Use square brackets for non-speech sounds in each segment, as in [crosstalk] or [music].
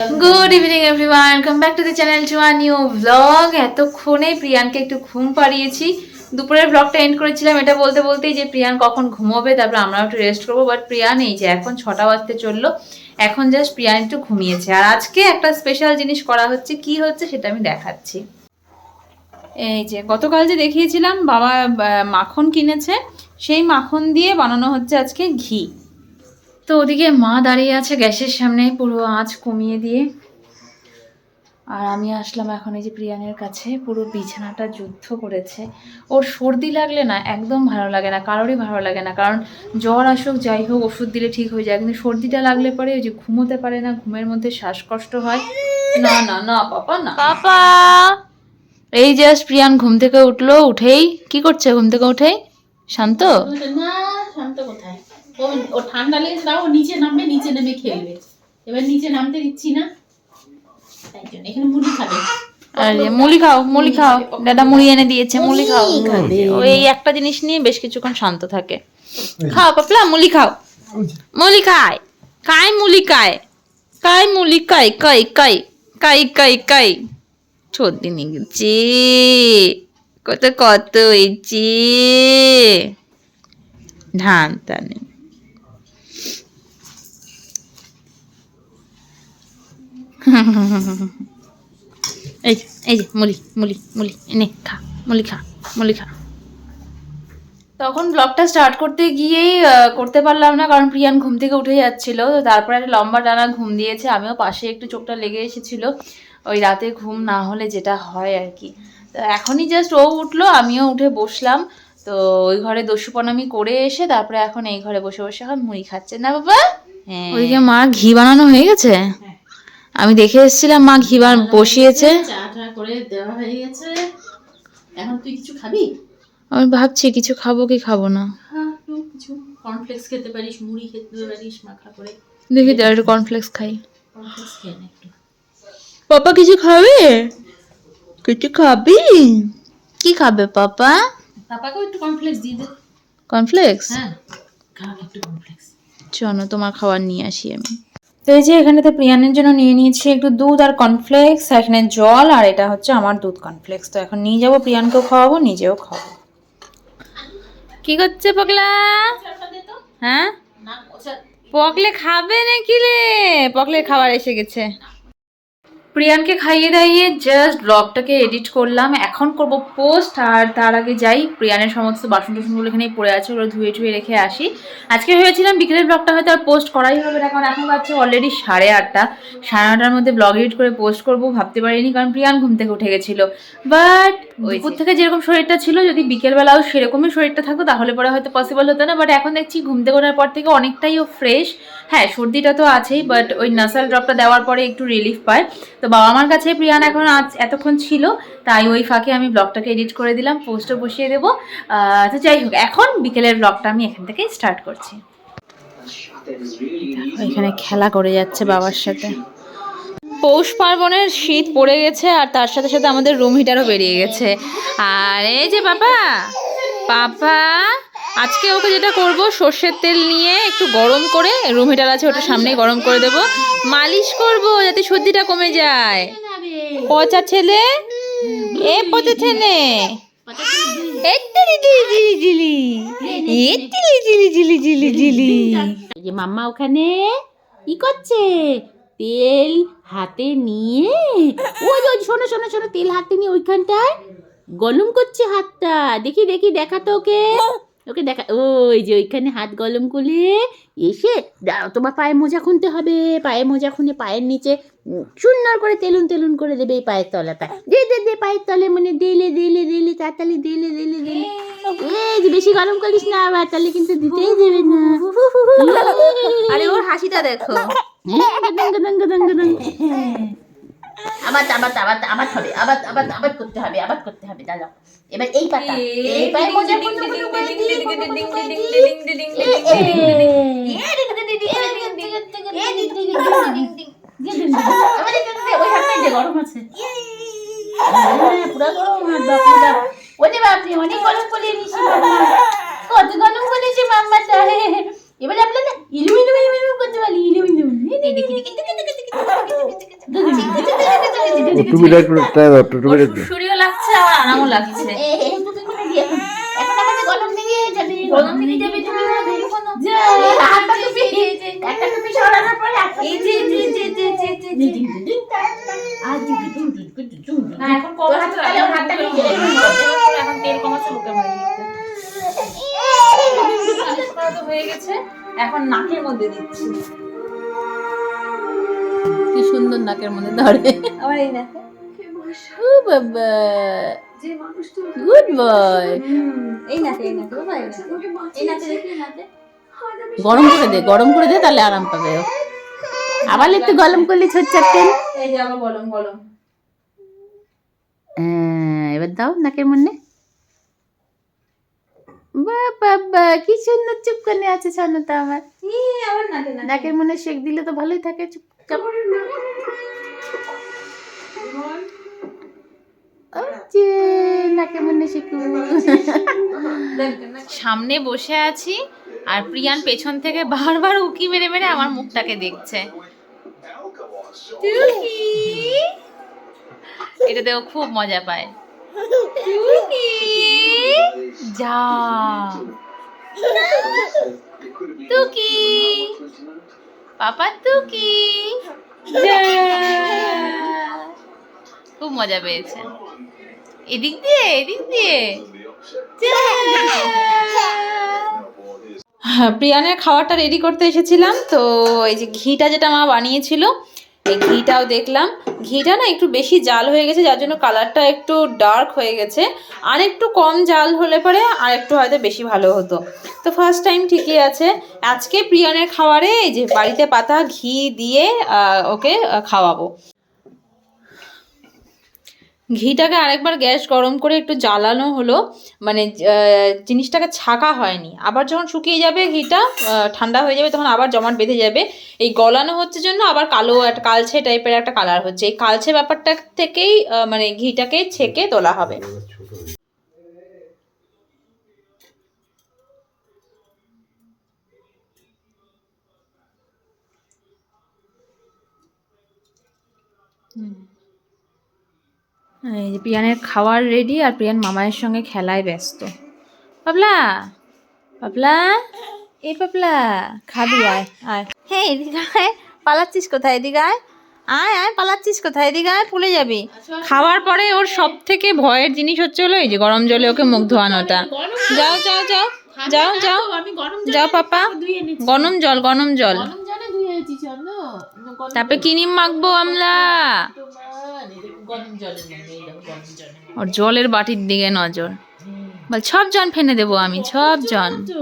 Good evening everyone come back to the channel to our new blog এতক্ষণে প্রিয়ানকে একটু ঘুম পাড়িয়েছি। দুপুরের ব্লগটা এন্ড করেছিলাম। এটা বলতে বলতেই যে প্রিয়ান কখন ঘুমোবে, তারপর আমরাও একটু রেস্ট করব। বাট প্রিয়ান, এই যে এখন ছটা বাজতে চলল, এখন জাস্ট প্রিয়ান একটু ঘুমিয়েছে। আর আজকে একটা স্পেশাল জিনিস করা হচ্ছে। কি হচ্ছে সেটা আমি দেখাচ্ছি। এই যে গতকাল যে দেখিয়েছিলাম, বাবা মাখন কিনেছে। সেই মাখন দিয়ে বানানো হচ্ছে আজকে ঘি। তো ওদিকে মা দাঁড়িয়ে আছে গ্যাসের সামনে পুরো আঁচ কমিয়ে দিয়ে। আর আমি আসলাম এখন এই যে প্রিয়ানের কাছে পুরো বিছানাটা যুদ্ধ করেছে। ওর সর্দি লাগলে না একদম ভালো লাগে না কারোরই ভালো লাগে না কারণ জ্বর আসুক যাই হোক ওষুধ দিলে ঠিক হয়ে যায়। কিন্তু সর্দিটা লাগলে পরে ওই যে ঘুমোতে পারে না ঘুমের মধ্যে শ্বাসকষ্ট হয়। না না না পাপা না। পাপা! এই জাস্ট প্রিয়ান ঘুম থেকে উঠল উঠেই কি করছে ঘুম থেকে উঠেই? শান্ত? না শান্ত কোথায়? ও ও ঠান্ডা লেগেছে তাও নিচে নামবে নিচে নেমে খেলবে। এবার নিচে নামতে দিচ্ছি না। তাই জন্য এখানে মুড়ি খাবে। আরে মুলি খাও মুলি খাও। দাদা মুড়ি এনে দিয়েছে মুলি খাও। ওই একটা জিনিস নিয়ে বেশ কিছুক্ষণ শান্ত থাকে। খাও পাপলা মুলি খাও। মুলি খায়। কাই মুলি খায়? কাই মুলি কাই কাই কাই কাই কাই কাই। সর্দি নিয়ে গেছে কত কত হয়েছে। ধান টানে [laughs] এই যে এই যে মুলি মুলি মুলি এনে খা মুলি খা মুলি খা। তখন ব্লগটা স্টার্ট করতে গিয়েই করতে পারলাম না কারণ প্রিয়ান ঘুম থেকে উঠে যাচ্ছিল। তো তারপরে একটা লম্বা টানা ঘুম দিয়েছে আমিও পাশে একটু চোখটা লেগে এসেছিল। ওই রাতে ঘুম না হলে যেটা হয় আর কি। তো এখনই জাস্ট ও উঠল আমিও উঠে বসলাম। তো ওই ঘরে দস্যুপনামি করে এসে তারপরে এখন এই ঘরে বসে বসে এখন মুড়ি খাচ্ছে। না বাবা? হ্যাঁ ওইদিকে মা ঘি বানানো হয়ে গেছে? আমি দেখে এসেছিলাম মা ঘি বসিয়েছে। করে দেওয়া হয়ে গেছে। এখন তুই কিছু খাবি? আমি ভাবছি কিছু খাব কি খাব না। হ্যাঁ তুই কিছু কর্নফ্লেক্স খেতে পারিস মুড়ি খেতে পারিস মাখা করে। দেখি একটু কর্নফ্লেক্স খাই। কর্নফ্লেক্স খেয়ে নে একটু। পাপা কিছু খাবে? কিছু খাবি? কি খাবে পাপা? একটু কর্নফ্লেক্স দিয়ে দে। কর্নফ্লেক্স হ্যাঁ খা একটু কর্নফ্লেক্স চলো তোমার খাবার নিয়ে আসি আমি। তো এই যে এখানে তো প্রিয়ানের জন্য নিয়ে নিয়েছি একটু দুধ আর কর্নফ্লেক্স এখানে জল আর এটা হচ্ছে আমার দুধ কর্নফ্লেক্স তো এখন নিয়ে যাব প্রিয়ানকেও খাওয়াবো নিজেও খাওয়াবো। কি করছে পকলা হ্যাঁ? না পকলে খাবে নাকি রে? পকলে খাবার এসে গেছে। প্রিয়ানকে খাইয়ে দাইয়ে জাস্ট ব্লগটাকে এডিট করলাম। এখন করব পোস্ট আর তার আগে যাই প্রিয়ানের সমস্ত বাসন টাসনগুলো এখানেই পড়ে আছে ওগুলো ধুয়ে টুয়ে রেখে আসি। আজকে ভেবেছিলাম বিকেলের ব্লগটা হয়তো আর পোস্ট করাই হবে না কারণ এখন বাচ্চা অলরেডি সাড়ে আটটা। সাড়ে নটার মধ্যে ব্লগ এডিট করে পোস্ট করব ভাবতে পারিনি কারণ প্রিয়ান ঘুম থেকে উঠে গেছিল। বাট দুপুর থেকে যেরকম শরীরটা ছিল যদি বিকেলবেলাও সেরকমই শরীরটা থাকতো তাহলে পরে হয়তো পসিবল হতো না। বাট এখন দেখছি ঘুম থেকে ওঠার পর থেকে অনেকটাই ও ফ্রেশ হ্যাঁ সর্দিটা তো আছেই বাট ওই নাসাল ড্রপটা দেওয়ার পরে একটু রিলিফ পায়। তো বাবা মার কাছে প্রিয়ান এখন আজ এতক্ষণ ছিল তাই ওই ফাঁকে আমি ব্লগটাকে এডিট করে দিলাম পোস্টও বসিয়ে দেবো। তো যাই হোক এখন বিকেলের ব্লগটা আমি এখান থেকেই স্টার্ট করছি। এখানে খেলা করে যাচ্ছে বাবার সাথে। পৌষ পার্বণের শীত পড়ে গেছে আর তার সাথে সাথে আমাদের রুম হিটারও বেরিয়ে গেছে। আর এই যে বাবা পাপা আজকে ওকে যেটা করব, সর্ষের তেল নিয়ে একটু গরম করে, রুম হিটার আছে ওটা সামনেই গরম করে দেব। মালিশ করব যাতে সর্দিটা কমে যায়। পচা ছেলে? এ পচা ছেলে। যে মাম্মা ওখানে, কি করছে? তেল হাতে নিয়ে, ওই ওই শোনো শোনো শোনো, তেল হাতে নিয়ে ওইখানটায় গরম করছে হাতটা। দেখি দেখি, দেখা তো ওকে। ওকে দেখা ওই যে ওইখানে হাত গলম করলে এসে তোমার পায়ে মোজা খুনতে হবে। পায়ে মোজা খুনে পায়ের নিচে সুন্দর করে তেলুন তেলুন করে দেবে এই পায়ের তলাটা। দে দে দে পায়ের তলে মানে দিলে দিলে দিলে তাড়াতাড়ি দিলে দিলে দিলে। এই যে বেশি গরম করিস না আবার তাহলে কিন্তু দিতেই দেবে না। আরে ওর হাসিটা দেখো। আবার আবার আবার আবার হবে আবার আবার আবার করতে হবে আবার করতে হবে দাদা এবার এই পাতা এই পায়ে মজা করতে গরম আছে পুরা গরম হাত বাপ ওরে বাপ রে অনেক গরম কত গরম করেছে মাম্মা তাহলে এবার আপনারা করতে পারি দেখি দেখি দেখি দেখি দেখি লাগছে আর আরামও লাগছে এখন। আমাদের গরম যাবে। গরম যাবে? যা, হাতটা। একটা সরানোর পরে এই যে, যে, যে, যে, যে, যে, যে। না, কম হাতটা তেল হয়ে গেছে এখন নাকের মধ্যে দিচ্ছি কি সুন্দর নাকের মধ্যে ধরে। আবার এই নাকে? ও বাবা। যে মানুষটা গুড বয় এই নাকে এই নাকে বাবা এই নাকে। দেখি নাকে। গরম করে দে গরম করে দে তাহলে আরাম পাবে ও। আবার একটু গরম করলে ছোট চাপতেন এই যে আবার গরম গরম। এবার দাও নাকের বাবা কি সুন্দর চুপ করে আছে আমার। আবার নাকে নাকে। নাকের মনে শেক দিলে তো ভালোই থাকে চুপচাপ মনে সামনে বসে আছি আর প্রিয়ান পেছন থেকে বারবার উকি মেরে মেরে আমার মুখটাকে দেখছে। টুকি এটাতে ও খুব মজা পায়। যা। টুকি পাপা তুকি খুব মজা পেয়েছে। এদিক দিয়ে এদিক দিয়ে। হ্যাঁ প্রিয়ানের খাবারটা রেডি করতে এসেছিলাম তো এই যে ঘিটা যেটা মা বানিয়েছিল এই ঘিটাও দেখলাম। ঘিটা না একটু বেশি জাল হয়ে গেছে, যার জন্য কালারটা একটু ডার্ক হয়ে গেছে। আর একটু কম জাল হলে পরে আর একটু হয়তো বেশি ভালো হতো। তো ফার্স্ট টাইম ঠিকই আছে। আজকে প্রিয়নের খাবারে এই যে বাড়িতে পাতা, ঘি দিয়ে ওকে খাওয়াবো। ঘিটাকে আরেকবার গ্যাস গরম করে একটু জ্বালানো হলো। মানে জিনিসটাকে ছাকা হয়নি। আবার যখন শুকিয়ে যাবে ঘিটা ঠান্ডা হয়ে যাবে, তখন আবার জমাট বেঁধে যাবে। এই গলানো হচ্ছে জন্য আবার কালো একটা কালছে টাইপের একটা কালার হচ্ছে। এই কালছে ব্যাপারটা থেকেই মানে ঘিটাকে ছেঁকে তোলা হবে। এই যে প্রিয়ানের খাওয়ার রেডি আর প্রিয়ান মামায়ের সঙ্গে খেলায় ব্যস্ত। পাবলা পাবলা এই পাবলা খাবি আয় আয়। হ্যাঁ এদিকে আয়। পালাচ্ছিস কোথায়? এদিকে আয়। আয় আয় পালাচ্ছিস কোথায়? এদিকে আয় ভুলে যাবি। খাওয়ার পরে ওর সব থেকে ভয়ের জিনিস হচ্ছে হলো এই যে গরম জলে ওকে মুখ ধোয়ানোটা। যাও যাও যাও যাও যাও। যাও পাপা। গরম জল গরম জল। গরম জলে ধুয়েছি চলো। গরম তারপরে কিনিম মাখবো আমরা? ওর জলের বাটির দিকে নজর। বল সব জন ফেনে দেবো আমি সব জন। তো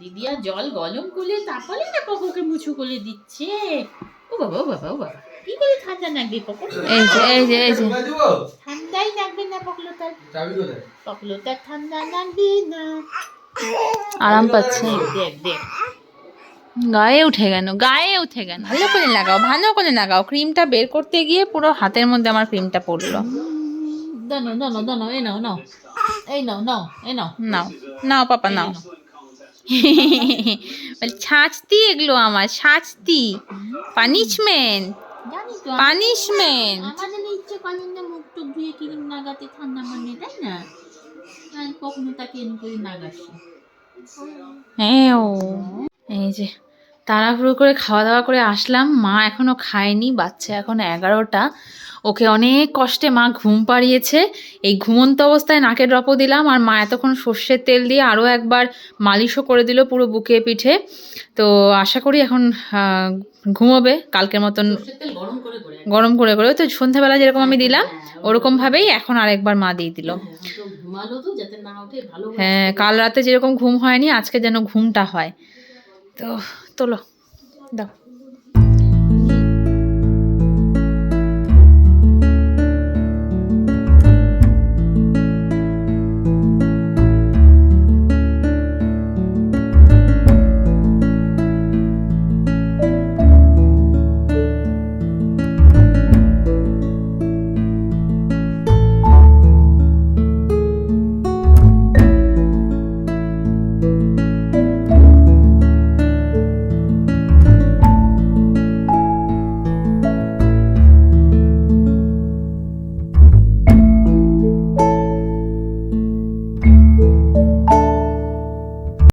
দিদিয়া জল গরম করলে তারপরে না পকোকে মুছু করে দিচ্ছে। ও বাবা ও বাবা ও বাবা। কি করে ঠান্ডা লাগবে পকো এই যে এই যে এই যে। ঠান্ডাই লাগবে না পকলো তার পকলো তার ঠান্ডা লাগবে না। আরাম পাচ্ছে। দেখ দেখ। গায়ে উঠে গেল গায়ে উঠে গেল ভালো করে লাগাও ভালো করে লাগাও। ক্রিমটা বের করতে গিয়ে পুরো হাতের মধ্যে আমার ক্রিমটা পড়ল। দানো দানো দানো এই নাও নাও। এই নাও নাও এই নাও। নাও নাও পাপা নাও। ছাঁচতি এগুলো আমার শাস্তি পানিশমেন্ট পানিশমেন্ট আমাদের ইচ্ছে করেন না মুখ টুক ধুয়ে ক্রিম লাগাতে ঠান্ডা মানে তাই না? কখনো তাকে এনে করে লাগাচ্ছি হ্যাঁ ও। এই যে তাড়াহুড়ো করে খাওয়া দাওয়া করে আসলাম। মা এখনও খায়নি বাচ্চা এখন এগারোটা। ওকে অনেক কষ্টে মা ঘুম পাড়িয়েছে। এই ঘুমন্ত অবস্থায় নাকের ড্রপও দিলাম আর মা এতক্ষণ সর্ষের তেল দিয়ে আরও একবার মালিশও করে দিল পুরো বুকে পিঠে। তো আশা করি এখন ঘুমোবে কালকের মতন। গরম করে করে তো সন্ধ্যাবেলা যেরকম আমি দিলাম ওরকমভাবেই এখন আরেকবার মা দিয়ে দিল। হ্যাঁ, হ্যাঁ কাল রাতে যেরকম ঘুম হয়নি আজকে যেন ঘুমটা হয়। তো তোলো দাও